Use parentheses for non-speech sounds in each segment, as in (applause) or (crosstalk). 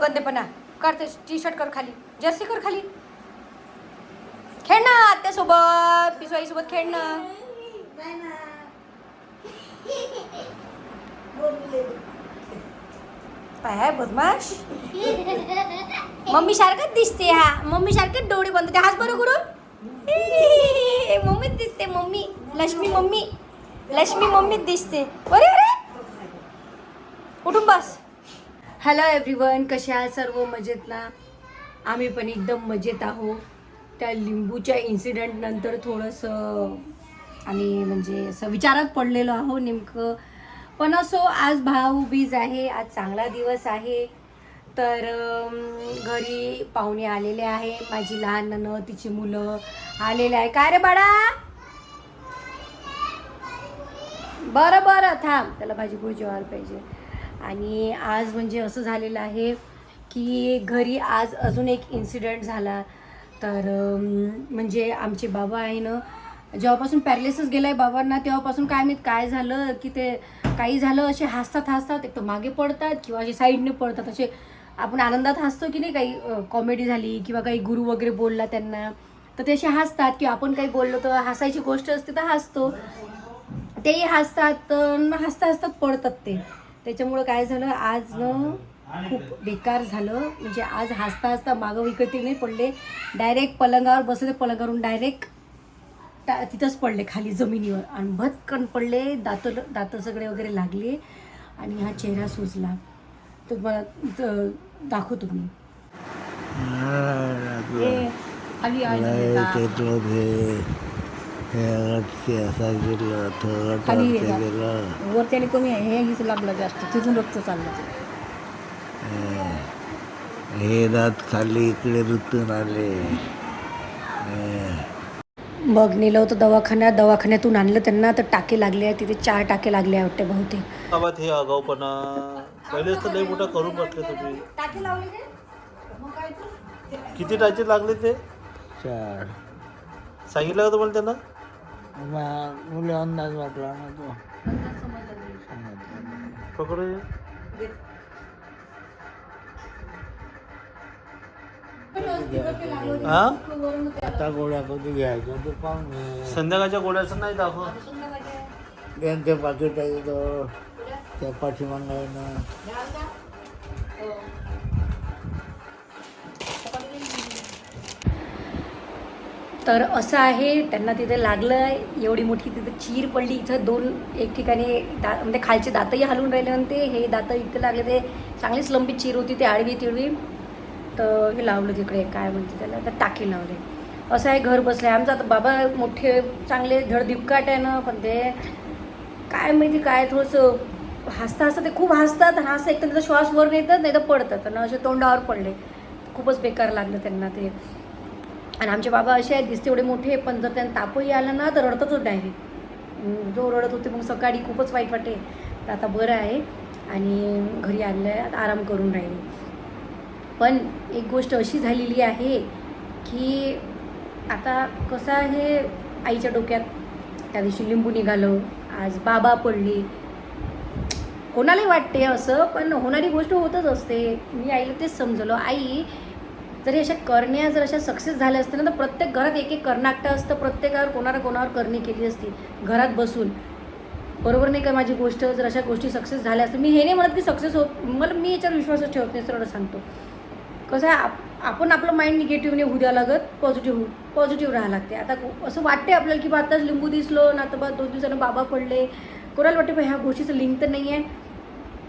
गंदेपणा. करते T shirt कर खाली. जर्सी कर खाली. खेळ ना आत्यासोबत पिसवाईसोबत खेळ ना काय बदमाश? मम्मी सारखंच दिसते हा. मम्मी सारखेच डोळे बंद हाच बरं करून. मम्मीच दिसते मम्मी. लक्ष्मी मम्मी. लक्ष्मी मम्मीच दिसते. अरे अरे. उठून बस. हॅलो एव्हरीवन कशा आहात सर्व? मजेत ना? आम्ही पण एकदम मजेत आहो त्या लिंबूच्या इन्सिडेंटनंतर थोडंसं आम्ही म्हणजे असं विचारात पडलेलो आहो नेमकं. पण असो आज भाऊबीज आहे आज चांगला दिवस आहे. तर घरी पाहुणे आलेले आहे. माझी लहान नणं तिची मुलं आलेले आहे. काय रे बाळा? बरं बरं थांब. त्याला भाजी पोळी पाहिजे. आणि आज म्हणजे असं झालेलं आहे की घरी आज अजून एक इन्सिडेंट झाला. तर म्हणजे आमचे बाबा आहे ना जेव्हापासून पॅरलेसच गेला आहे बाबांना तेव्हापासून काय माहीत काय झालं की ते काही झालं असे हसतात हसतात एक तर मागे पडतात किंवा असे साईडने पडतात. असे आपण आनंदात हसतो की नाही काही कॉमेडी झाली किंवा काही गुरु वगैरे बोलला त्यांना. तर ते असे हसतात किंवा आपण काही बोललो तर हसायची गोष्ट असते तर हसतो. तेही हसतात हसता हसतात पडतात ते. त्याच्यामुळं काय झालं आज न खूप बेकार झालं. म्हणजे आज हसता हसता मागं विकती नाही पडले. डायरेक्ट पलंगावर बसले पलंगावरून डायरेक्ट टा तिथंच पडले खाली जमिनीवर. आणि भटकन पडले दात दात सगळे वगैरे लागले आणि हा चेहरा सुजला. तर मला दाखवतो मी. हे खाली. वरती आणि कमी आहे हे हिच लागलं जास्त. तिथून रक्त चाललं. ते हे दात खाली इकडे रुतून आले. मग नेलं होतं दवाखान्यात. दवाखान्यातून आणलं त्यांना तर टाके लागले आहे तिथे चार टाके लागले आहे वाटते बहुतेक. गावात हे आगाऊपणा पहिलेच तर लई मोठा करून बसले तुम्ही टाके लावले किती टाचे लागले ते? चार. सांगितलं का तुम्हाला त्यांना? मुलं अंदाज वाटला ना तो. पकडू हा? आता गोळ्या कधी घ्यायच्या? ते पाहुणे संध्याकाळच्या गोळ्याचं नाही दाखव त्यांचे पाकिट आहे तो त्या पाठीमागं आहे ना तर असं आहे त्यांना तिथे लागलं आहे एवढी मोठी तिथे चीर पडली. इथं दोन एक ठिकाणी दा म्हणजे खालचे दातही हलून राहिले म्हणते हे दातं इथं लागले. ते चांगलीच लंबी चीर होती ते आडवी तिळवी तर हे लावलं तिकडे काय म्हणते त्याला तर टाकी लावले. असं आहे घर बसलं आहे आमचं आता बाबा मोठे चांगले धडधिपकाट आहे ना पण ते काय माहिती काय थोडंसं हसता हसता ते खूप हसतात हास एक तर त्याचा श्वास वर येतात नाही तर पडतात. आणि असे तोंडावर पडले. खूपच बेकार लागलं त्यांना ते. आणि आमचे बाबा असे आहेत दिसते एवढे मोठे पण जर त्यांना तापही आला ना तर रडतच डायरेक्ट जो रडत होते मग सकाळी खूपच वाईट वाटे तर आता बरं आहे. आणि घरी आणलं आराम करून राहिले. पण एक गोष्ट अशी झालेली आहे की आता कसं आहे आईच्या डोक्यात त्या दिवशी लिंबू निघालं आज बाबा पडली. कोणालाही वाटते असं पण होणारी गोष्ट होतच असते. मी आईला तेच समजलं. आई जर अशा करण्या जर अशा सक्सेस झाल्या असतील ना तर प्रत्येक घरात एक एक कर्नाटक असतं. प्रत्येकावर कोणाला कोणावर करणी केली असती. घरात बसून. बरोबर नाही का माझी गोष्ट? जर अशा गोष्टी सक्सेस झाल्या असतील. मी हे नाही म्हणत की सक्सेस होत मला मी याच्यावर विश्वासच ठेवत नाही सरळ सांगतो. कसं आहे आप आपण आपलं माइंड निगेटिव्ह नाही होऊ द्या लागत पॉझिटिव्ह पॉझिटिव्ह राहायला लागते. आता असं वाटते आपल्याला की बा आताच लिंबू दिसलो ना तर बा दोन दिवसानं बाबा पडले. कोणाला वाटते बा ह्या गोष्टीचं लिंक तर नाही आहे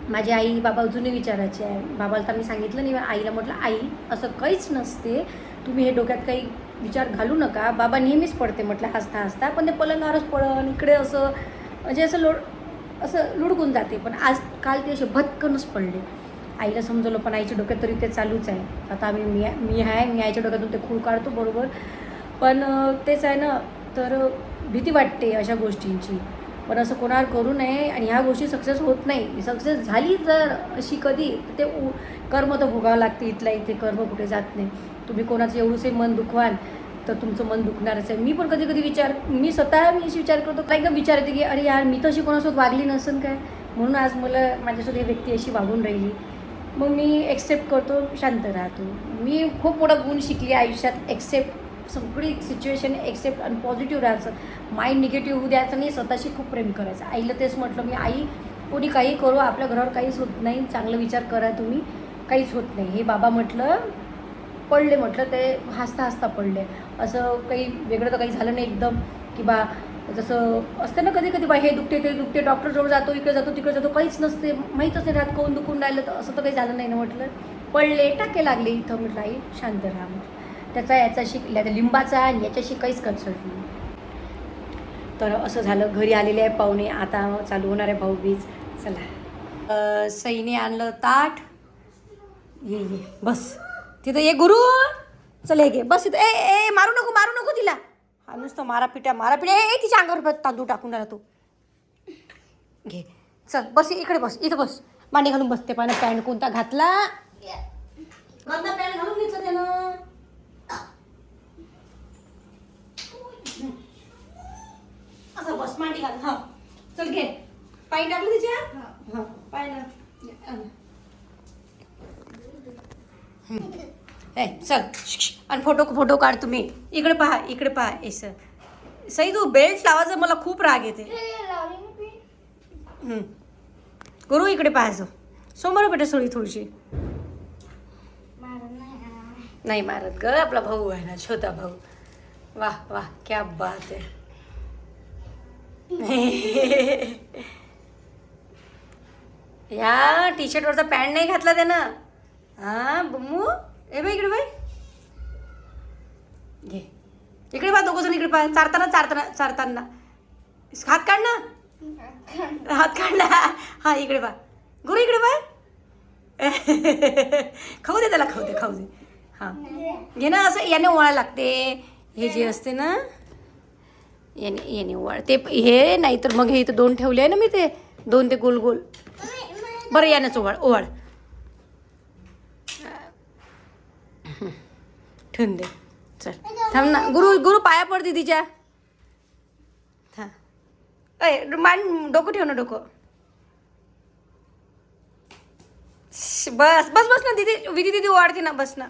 माझी आई बाबा अजूनही विचारायचे आहे. बाबाला तर मी सांगितलं नाही आईला म्हटलं आई असं काहीच नसते. तुम्ही हे डोक्यात काही विचार घालू नका. बाबा नेहमीच पडते म्हटलं हसता हसता. पण ते पलंगावरच पडन इकडे असं म्हणजे असं लोड असं लुडकून जाते. पण आज काल ते असे भटकनच पडले. आईला समजवलं पण आईच्या डोक्यात तरी ते चालूच आहे. आता आम्ही मी मी आहे मी आईच्या डोक्यातून ते खूळ काढतो बरोबर. पण तेच आहे ना तर भीती वाटते अशा गोष्टींची. पण असं कोणावर करू नये आणि ह्या गोष्टी सक्सेस होत नाही. सक्सेस झाली जर अशी कधी तर ते कर्म तर भोगावं लागते इथल्या इथे कर्म कुठे जात नाही. तुम्ही कोणाचं एवढंसे मन दुखवाल तर तुमचं मन दुखणारच आहे. मी पण कधी कधी विचार मी स्वतः मी अशी विचार करतो काही का विचार येते की अरे यार मी तशी कोणासोबत वागली नसेल काय? म्हणून आज मला माझ्यासोबत ही व्यक्ती अशी वागून राहिली. मग मी एक्सेप्ट करतो शांत राहतो. मी खूप मोठा गुण शिकली आयुष्यात एक्सेप्ट सगळी सिच्युएशन एक्सेप्ट आणि पॉझिटिव्ह राहायचं. माइंड निगेटिव्ह होऊ द्यायचं नाही स्वतःशी खूप प्रेम करायचं. आईला तेच म्हटलं मी आई कोणी काही करू आपल्या घरावर काहीच होत नाही चांगलं विचार करा तुम्ही काहीच होत नाही. हे बाबा म्हटलं पडले म्हटलं ते हसता हसता पडले. असं काही वेगळं तर काही झालं नाही एकदम की बा जसं असतं ना कधी कधी बा हे दुखते ते दुखते डॉक्टरजवळ जातो इकडे जातो तिकडे जातो काहीच नसते माहीतच नाही राहत कोण दुखून राहिलं तर असं तर काही झालं नाही ना म्हटलं. पडले टाके लागले इथं म्हटलं आई शांत राहा म्हटलं. त्याचा याच्याशी लिंबाचा आणि याच्याशी काहीच कन्सल्ट नाही. तर असं झालं घरी आलेले आहे पाहुणे. आता चालू होणार आहे भाऊबीज चला. सईने आणलं ताट. ये ये. बस. तिथं ये गुरु. चल ये घे. बस इथं. ए ए मारू नको मारू नको तिला. हा नुसतं मारा पिट्या मारा पिट्या ए तिच्या अंगावर तांदूळ टाकून राहिला तू. घे. चल बस इकडे बस. इथं बस. मांडी घालून बसते. पाण्यात पॅन्ट कोणता घातला? पॅन्ट घालून घेतलं त्यानं असं बस मांडी घाल. हा. चल घे. पाय टाकलं तिच्या? हा. पाय चल. आणि फोटो फोटो काढ तुम्ही. इकडे पहा इकडे पहा एस सई तू बेल्ट लावायचं मला खूप राग येते. गुरु इकडे पाहायचं समोर बेटा सोळी थोडीशी. नाही मारत ग आपला भाऊ आहे ना छोटा भाऊ. वाह वाह क्या बात आहे. (laughs) या टी शर्टवरचा पॅन्ट नाही घातला त्यानं. हा बम्मू? ए बाई इकडे बाई. घे. इकडे पहा दोघं जण इकडे पहा चारताना चारताना चारताना. हात काढ ना. हात काढला हा इकडे पहा गुरु इकडे पहा (laughs) खाऊ दे त्याला खाऊ दे खाऊ दे. हां. घे ना असं याने ओळायला लागते. हे जे असते ना. याने याने ते हे नाही तर मग हे इथं दोन ठेवले आहे ना मी ते. दोन ते गोल गोल. बरं यानंच ओवाळ ओवाळ. ठेवून दे. चल. थांब ना. गुरु गुरु पाया पड दीदीच्या. हां अय मान डोकं ठेव ना डोकं. बस बस बस ना दीदी. विधी दीदी वाढते ना बस ना.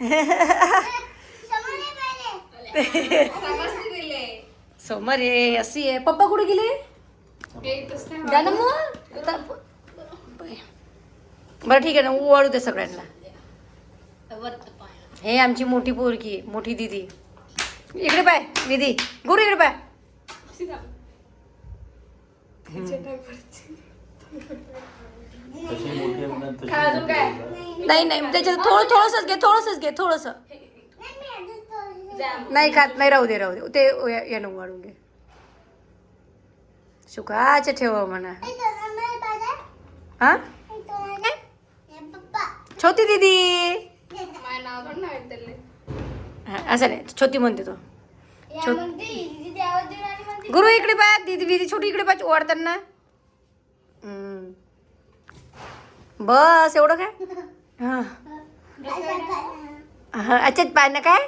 (laughs) (laughs) (laughs) समोर आहे अशी आहे. पप्पा कुठे गेले? ना मग. आता- बरं. ठीक आहे ना वाढू दे सगळ्यांना. हे आमची मोठी पोरकी मोठी दीदी. इकडे पाय विधी गुरु इकडे पाय. नाही नाही त्याच्यात थोडं थोडंसंच घे थोडंसंच घे थोडंसं. नाही खात नाही राहू दे राहू दे. ते या- यानं वाढून घे. सुखाचे ठेवा म्हणा. (laughs) हा छोटी दीदी. असं नाही. छोटी म्हणते तो. गुरु इकडे पाय दीदी दीदी छोटी इकडे पाय ओढताना. बस एवढं काय? (laughs) हा. हा अच्छा पाहिलं काय?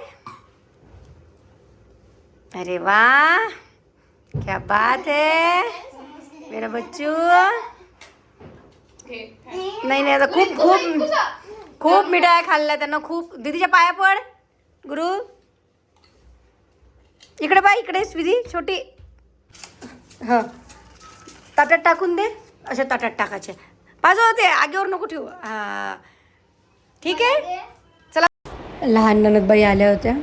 अरे वाह क्या बात है। मेरा बच्चू। नाही नाही आता खूप खूप खूप मिठाई खाल्ल्या त्यांना खूप. दीदीच्या पाया पड गुरु. इकडे पाय इकडे विधी छोटी. हां. ताटात टाकून दे. अशा ताटात टाकायचे. पाजो ते आगेवर नको ठेवू. हां. ठीक आहे? चला. लहान ननदबाई आल्या होत्या.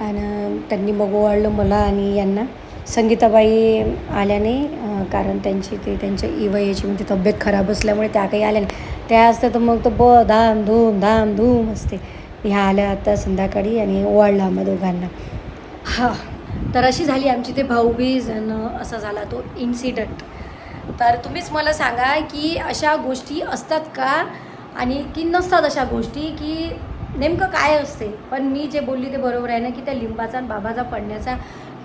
आणि त्यांनी मग ओवाळलं मला आणि यांना. संगीताबाई आल्या नाही कारण त्यांची ते त्यांच्या इवयाची म्हणजे तब्येत खराब असल्यामुळे त्या काही आल्या नाही. त्या असतं तर मग तर ब धाम धूम धाम धूम असते. ह्या आल्या आता संध्याकाळी आणि ओवाळलं आम्हा दोघांना. हा. तर अशी झाली आमची ते भाऊबीज आणि असा झाला तो इन्सिडंट तर तुम्हीच मला सांगा की अशा गोष्टी असतात का? आणि की नसतात अशा गोष्टी की नेमकं काय असते? पण मी जे बोलली ते बरोबर आहे ना की त्या लिंबाचा आणि बाबाचा पडण्याचा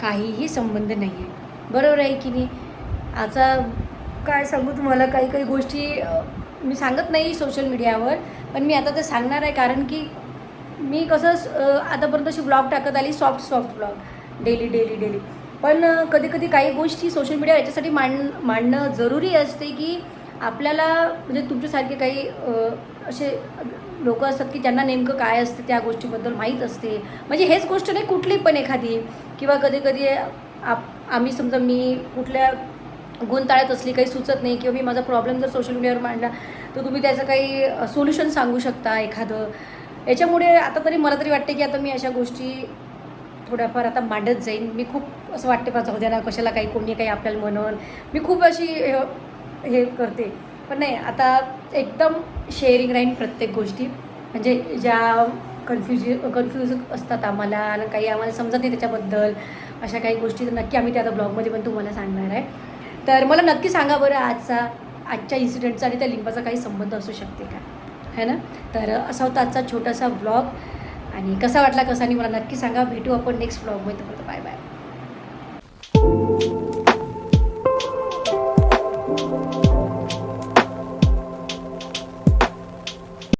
काहीही संबंध नाही आहे बरोबर आहे की नाही? आता काय सांगू तुम्हाला काही काही गोष्टी मी सांगत नाही सोशल मीडियावर पण मी आता ते सांगणार आहे कारण की मी कसं आतापर्यंत अशी ब्लॉग टाकत आली soft soft blog daily daily daily पण कधी कधी काही गोष्टी सोशल मीडिया याच्यासाठी मांड मांडणं जरुरी असते की आपल्याला म्हणजे तुमच्यासारखे काही असे लोक असतात की ज्यांना नेमकं काय असतं त्या गोष्टीबद्दल माहीत असते. म्हणजे हेच गोष्ट नाही कुठली पण एखादी. किंवा कधी कधी आप आम्ही समजा मी कुठल्या गुणताळ्यात असली काही सुचत नाही किंवा मी माझा प्रॉब्लेम जर सोशल मीडियावर मांडला तर तुम्ही त्याचं काही सोल्युशन सांगू शकता एखादं. याच्यामुळे आता तरी मला तरी वाटते की आता मी अशा गोष्टी थोड्याफार आता मांडत जाईन. मी खूप असं वाटते पाच द्या ना कशाला काही कोणी काही आपल्याला म्हणून. मी खूप अशी हे- हे करते. पण नाही आता एकदम शेअरिंग राहीन प्रत्येक गोष्टी. म्हणजे ज्या कन्फ्युज कन्फ्यूज असतात आम्हाला आणि काही आम्हाला समजत नाही त्याच्याबद्दल अशा काही गोष्टी तर नक्की आम्ही त्या आता ब्लॉगमध्ये पण तुम्हाला सांगणार आहे. तर मला नक्की सांगा बरं आजचा आजच्या इन्सिडेंटचा आणि त्या लिंबाचा काही संबंध असू शकते का? है ना? तर असा होता आजचा छोटासा ब्लॉग आणि कसा वाटला कसा आणि मला नक्की सांगा. भेटू आपण नेक्स्ट ब्लॉगमध्ये बाय बाय